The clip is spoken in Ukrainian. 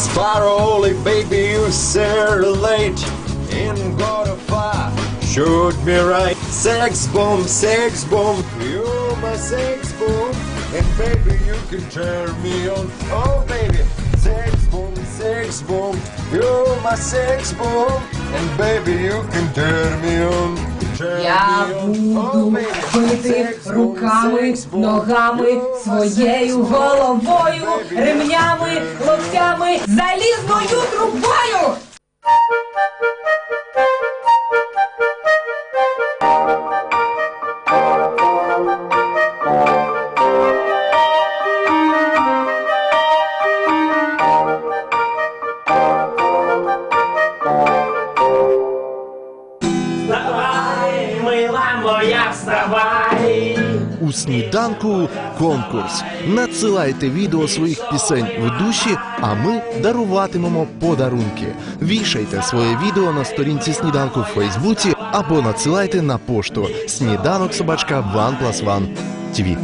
Sparrow, baby, you sir late in God of fire. Shoot me right. Sex bomb, sex bomb, you my sex bomb. And baby, you can turn me on. Oh, baby, sex bomb, sex bomb, you my sex bomb. And baby, you can turn me on. Turn yeah, me on. Oh, baby. Бити руками, ногами, своєю головою, ремнями, локтями, залізною трубою. Вставай, мила моя, вставай. У сніданку конкурс. Надсилайте відео своїх пісень в душі, а ми даруватимемо подарунки. Вішайте своє відео на сторінці сніданку в Фейсбуці або надсилайте на пошту сніданок собачка ванпласван One TV.